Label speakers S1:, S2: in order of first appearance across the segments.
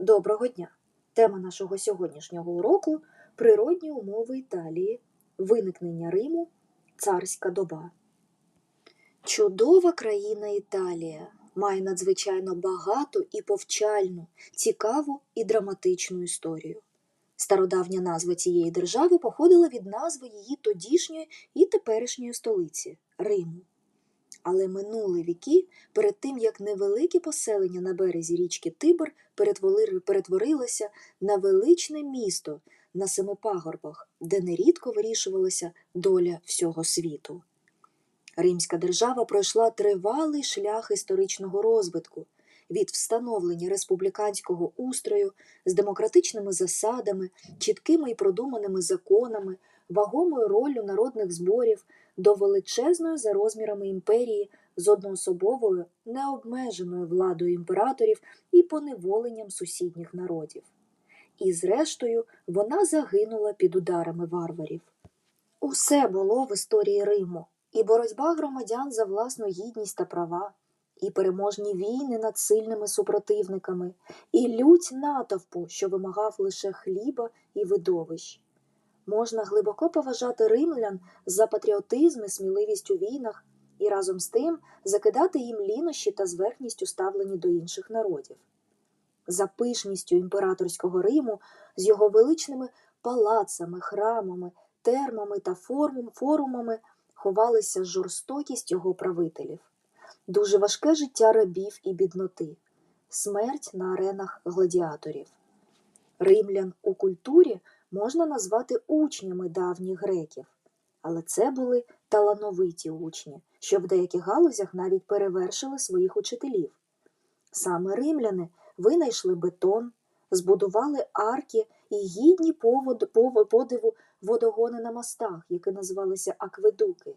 S1: Доброго дня! Тема нашого сьогоднішнього уроку природні умови Італії, виникнення Риму, царська доба. Чудова країна Італія має надзвичайно багату і повчальну, цікаву і драматичну історію. Стародавня назва цієї держави походила від назви її тодішньої і теперішньої столиці Риму. Але минули віки перед тим, як невелике поселення на березі річки Тибр перетворилося на величне місто на семи пагорбах, де нерідко вирішувалася доля всього світу. Римська держава пройшла тривалий шлях історичного розвитку від встановлення республіканського устрою з демократичними засадами, чіткими і продуманими законами, вагомою роллю народних зборів до величезної за розмірами імперії з одноособовою необмеженою владою імператорів і поневоленням сусідніх народів. І, зрештою, вона загинула під ударами варварів. Усе було в історії Риму, і боротьба громадян за власну гідність та права, і переможні війни над сильними супротивниками, і лють натовпу, що вимагав лише хліба і видовищ. Можна глибоко поважати римлян за патріотизм і сміливість у війнах, і разом з тим закидати їм лінощі та зверхність у ставленні до інших народів. За пишністю імператорського Риму з його величними палацами, храмами, термами та форумами ховалася жорстокість його правителів, дуже важке життя рабів і бідноти, смерть на аренах гладіаторів. Римлян у культурі можна назвати учнями давніх греків, але це були талановиті учні, що в деяких галузях навіть перевершили своїх учителів. Саме римляни винайшли бетон, збудували арки і гідні повод- пов- подиву водогони на мостах, які називалися акведуки.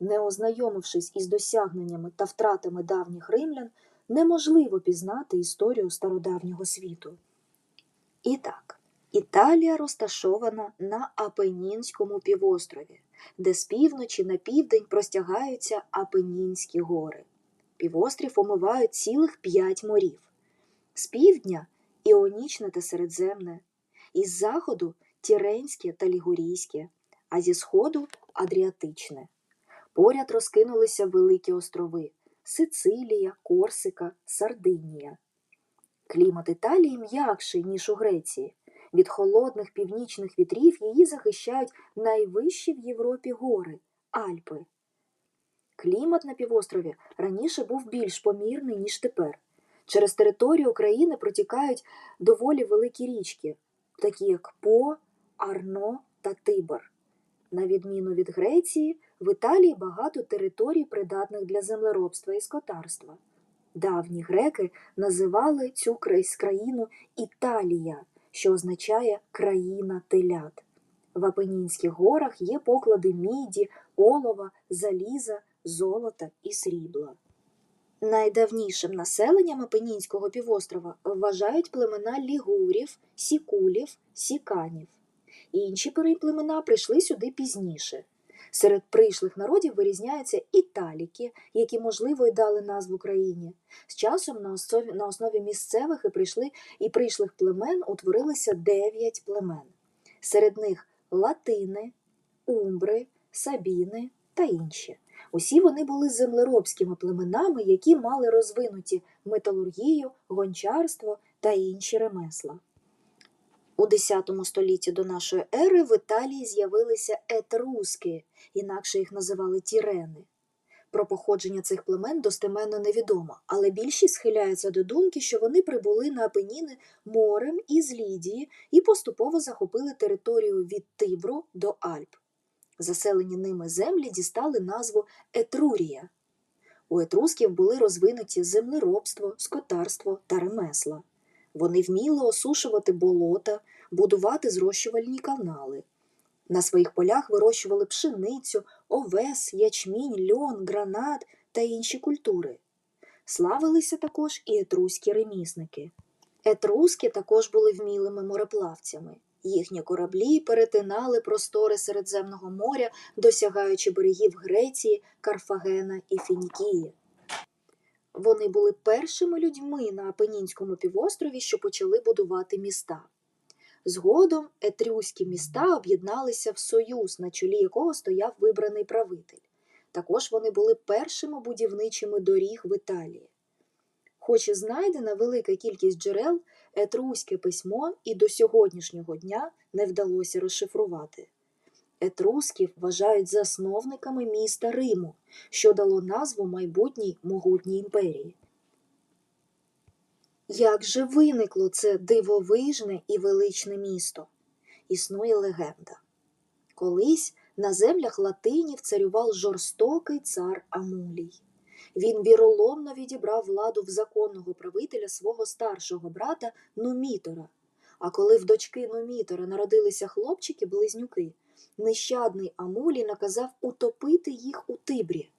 S1: Не ознайомившись із досягненнями та втратами давніх римлян, неможливо пізнати історію стародавнього світу. І так, Італія розташована на Апенінському півострові, де з півночі на південь простягаються Апенінські гори. Півострів омивають цілих п'ять морів. З півдня Іонічне та Середземне, із заходу Тіренське та Лігурійське, а зі сходу Адріатичне. Поряд розкинулися великі острови Сицилія, Корсика, Сардинія. Клімат Італії м'якший, ніж у Греції. Від холодних північних вітрів її захищають найвищі в Європі гори Альпи. Клімат на півострові раніше був більш помірний, ніж тепер. Через територію України протікають доволі великі річки, такі як По, Арно та Тибр. На відміну від Греції, в Італії багато територій, придатних для землеробства і скотарства. Давні греки називали цю країну Італія, що означає країна телят. В Апенінських горах є поклади міді, олова, заліза, золота і срібла. Найдавнішим населенням Апенінського півострова вважають племена лігурів, сікулів, сіканів. Інші племена прийшли сюди пізніше. Серед прийшлих народів вирізняються італіки, які, можливо, й дали назву країні. З часом на основі, на основі місцевих і, прийшли, і прийшлих племен утворилося дев'ять племен. Серед них латини, умбри, сабіни та інші. Усі вони були землеробськими племенами, які мали розвинуті металургію, гончарство та інші ремесла. У X столітті до нашої ери в Італії з'явилися етруски, інакше їх називали тірени. Про походження цих племен достеменно невідомо, але більшість схиляються до думки, що вони прибули на Апеніни морем із Лідії і поступово захопили територію від Тибру до Альп. Заселені ними землі дістали назву Етрурія. У етрусків були розвинуті землеробство, скотарство та ремесла. Вони вміли осушувати болота, будувати зрощувальні канали. На своїх полях вирощували пшеницю, овес, ячмінь, льон, гранат та інші культури. Славилися також і етруські ремісники. Етруски також були вмілими мореплавцями. Їхні кораблі перетинали простори Середземного моря, досягаючи берегів Греції, Карфагена і Фінікії. Вони були першими людьми на Апенінському півострові, що почали будувати міста. Згодом етрюські міста об'єдналися в союз, на чолі якого стояв вибраний правитель. Також вони були першими будівничими доріг в Італії. Хоч і знайдена велика кількість джерел, етруське письмо і до сьогоднішнього дня не вдалося розшифрувати. Етрусків вважають засновниками міста Риму, що дало назву майбутній могутній імперії. Як же виникло це дивовижне і величне місто? Існує легенда. Колись на землях латинів царював жорстокий цар Амулій. Він віроломно відібрав владу в законного правителя свого старшого брата Нумітора. А коли в дочки Нумітора народилися хлопчики-близнюки, нещадний Амулій наказав утопити їх у Тибрі.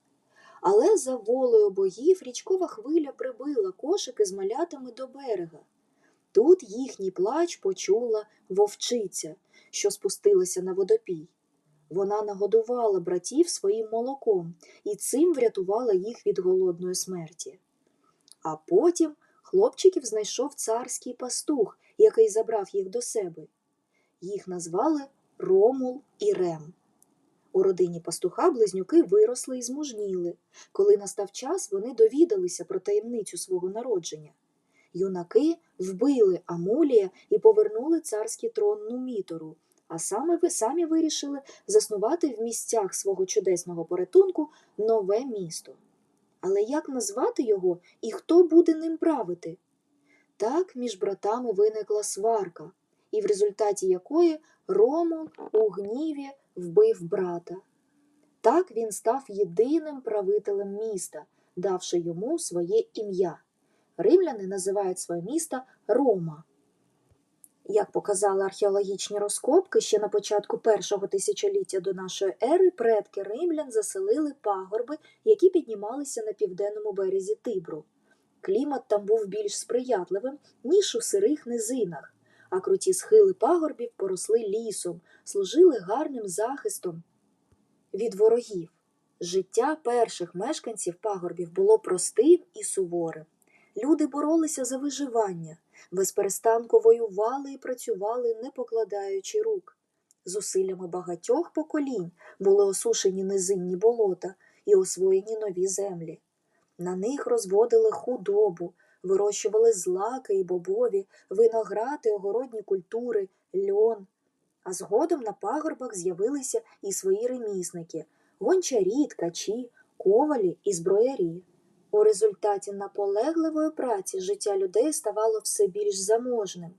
S1: Але за волею богів річкова хвиля прибила кошики з малятами до берега. Тут їхній плач почула вовчиця, що спустилася на водопій. Вона нагодувала братів своїм молоком і цим врятувала їх від голодної смерті. А потім хлопчиків знайшов царський пастух, який забрав їх до себе. Їх назвали Ромул і Рем. У родині пастуха близнюки виросли і змужніли. Коли настав час, вони довідалися про таємницю свого народження. Юнаки вбили Амулія і повернули царський трон Нумітору, а саме ви самі вирішили заснувати в місцях свого чудесного порятунку нове місто. Але як назвати його і хто буде ним правити? Так між братами виникла сварка, і в результаті якої Ромул у гніві вбив брата. Так він став єдиним правителем міста, давши йому своє ім'я. Римляни називають своє місто Рома. Як показали археологічні розкопки, ще на початку першого тисячоліття до нашої ери предки римлян заселили пагорби, які піднімалися на південному березі Тибру. Клімат там був більш сприятливим, ніж у сирих низинах, а круті схили пагорбів поросли лісом, служили гарним захистом від ворогів. Життя перших мешканців пагорбів було простим і суворим. Люди боролися за виживання, безперестанку воювали і працювали, не покладаючи рук. Зусиллями багатьох поколінь були осушені низинні болота і освоєні нові землі. На них розводили худобу, вирощували злаки і бобові, виноград і огородні культури, льон. А згодом на пагорбах з'явилися і свої ремісники гончарі, ткачі, ковалі і зброярі. У результаті наполегливої праці життя людей ставало все більш заможним.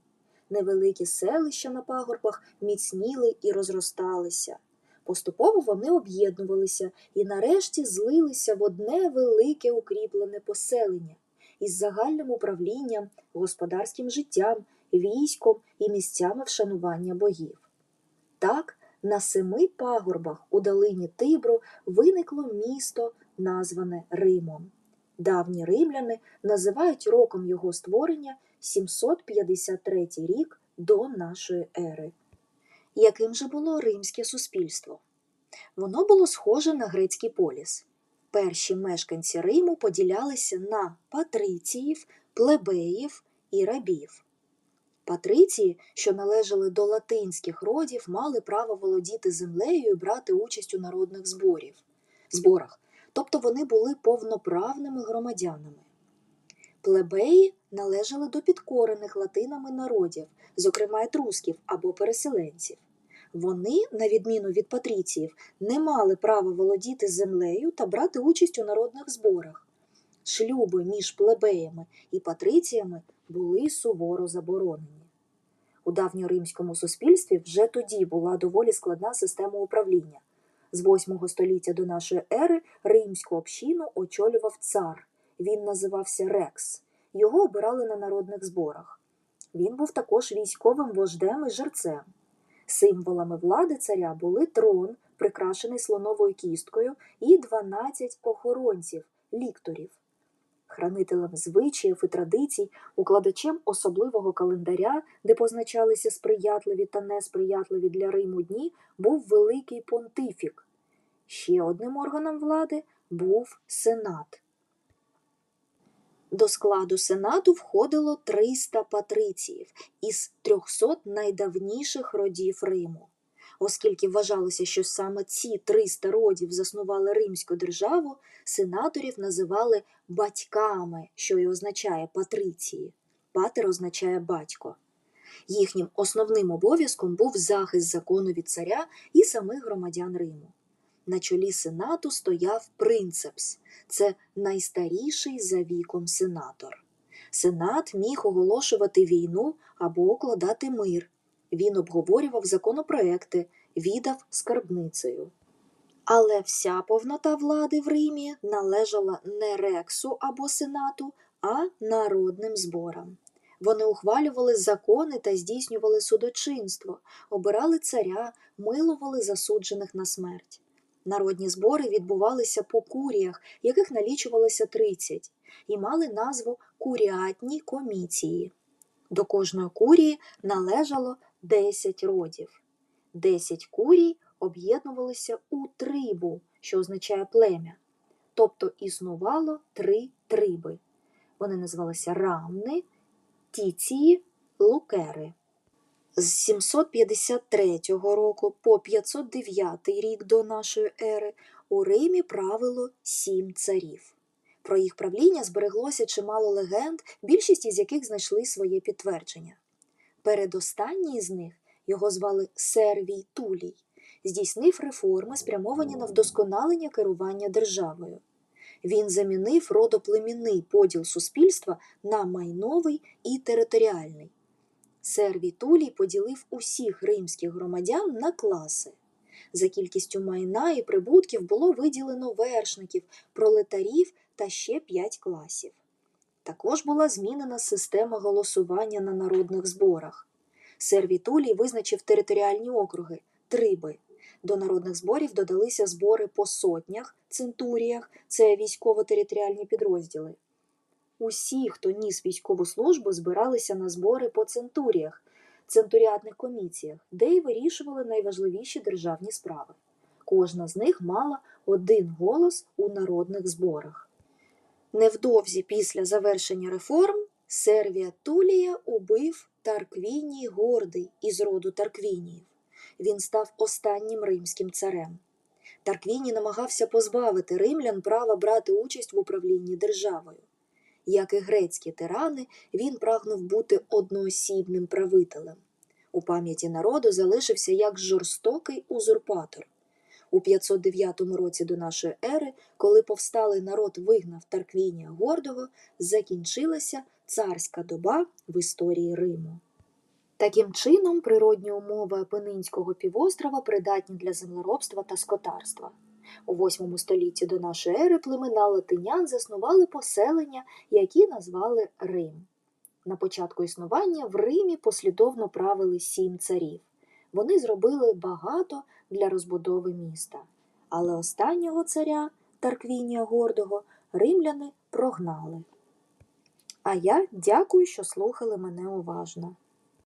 S1: Невеликі селища на пагорбах міцніли і розросталися. Поступово вони об'єднувалися і нарешті злилися в одне велике укріплене поселення із загальним управлінням, господарським життям, військом і місцями вшанування богів. Так, на семи пагорбах у долині Тибру виникло місто, назване Римом. Давні римляни називають роком його створення 753 рік до нашої ери. Яким же було римське суспільство? Воно було схоже на грецький поліс. Перші мешканці Риму поділялися на патриціїв, плебеїв і рабів. Патриції, що належали до латинських родів, мали право володіти землею і брати участь у народних зборів, зборах, тобто вони були повноправними громадянами. Плебеї належали до підкорених латинами народів, зокрема етрусків або переселенців. Вони, на відміну від патріціїв, не мали права володіти землею та брати участь у народних зборах. Шлюби між плебеями і патриціями були суворо заборонені. У давньоримському суспільстві вже тоді була доволі складна система управління. З 8 століття до нашої ери римську общину очолював цар. Він називався Рекс. Його обирали на народних зборах. Він був також військовим вождем і жерцем. Символами влади царя були трон, прикрашений слоновою кісткою, і 12 охоронців, лікторів. Хранителем звичаїв і традицій, укладачем особливого календаря, де позначалися сприятливі та несприятливі для Риму дні, був великий понтифік. Ще одним органом влади був сенат. До складу сенату входило 300 патриціїв із 300 найдавніших родів Риму. Оскільки вважалося, що саме ці 300 родів заснували римську державу, сенаторів називали батьками, що й означає патриції. Патер означає батько. Їхнім основним обов'язком був захист закону від царя і самих громадян Риму. На чолі сенату стояв принцепс це найстаріший за віком сенатор. Сенат міг оголошувати війну або укладати мир. Він обговорював законопроекти, віддав скарбницею. Але вся повнота влади в Римі належала не рексу або сенату, а народним зборам. Вони ухвалювали закони та здійснювали судочинство, обирали царя, милували засуджених на смерть. Народні збори відбувалися по куріях, яких налічувалося 30, і мали назву куріатні коміції. До кожної курії належало 10 родів. 10 курій об'єднувалися у трибу, що означає плем'я, тобто існувало три триби. Вони називалися рамни, тіції, лукери. З 753 року по 509 рік до нашої ери у Римі правило сім царів. Про їх правління збереглося чимало легенд, більшість із яких знайшли своє підтвердження. Передостанній з них його звали Сервій Тулій, здійснив реформи, спрямовані на вдосконалення керування державою. Він замінив родоплемінний поділ суспільства на майновий і територіальний. Сервій Тулій поділив усіх римських громадян на класи. За кількістю майна і прибутків було виділено вершників, пролетарів та ще п'ять класів. Також була змінена система голосування на народних зборах. Сервій Тулій визначив територіальні округи триби. До народних зборів додалися збори по сотнях, центуріях це військово-територіальні підрозділи. Усі, хто ніс військову службу, збиралися на збори по центуріях, центуріатних коміціях, де й вирішували найважливіші державні справи. Кожна з них мала один голос у народних зборах. Невдовзі після завершення реформ Сервія Тулія убив Тарквіній Гордий із роду Тарквініїв. Він став останнім римським царем. Тарквіній намагався позбавити римлян права брати участь в управлінні державою. Як і грецькі тирани, він прагнув бути одноосібним правителем. У пам'яті народу залишився як жорстокий узурпатор. У 509 році до нашої ери, коли повсталий народ вигнав Тарквінія Гордого, закінчилася царська доба в історії Риму. Таким чином, природні умови Апенинського півострова придатні для землеробства та скотарства. У 8 столітті до нашої ери племена латинян заснували поселення, які назвали Рим. На початку існування в Римі послідовно правили сім царів. Вони зробили багато для розбудови міста. Але останнього царя, Тарквінія Гордого, римляни прогнали. А я дякую, що слухали мене уважно.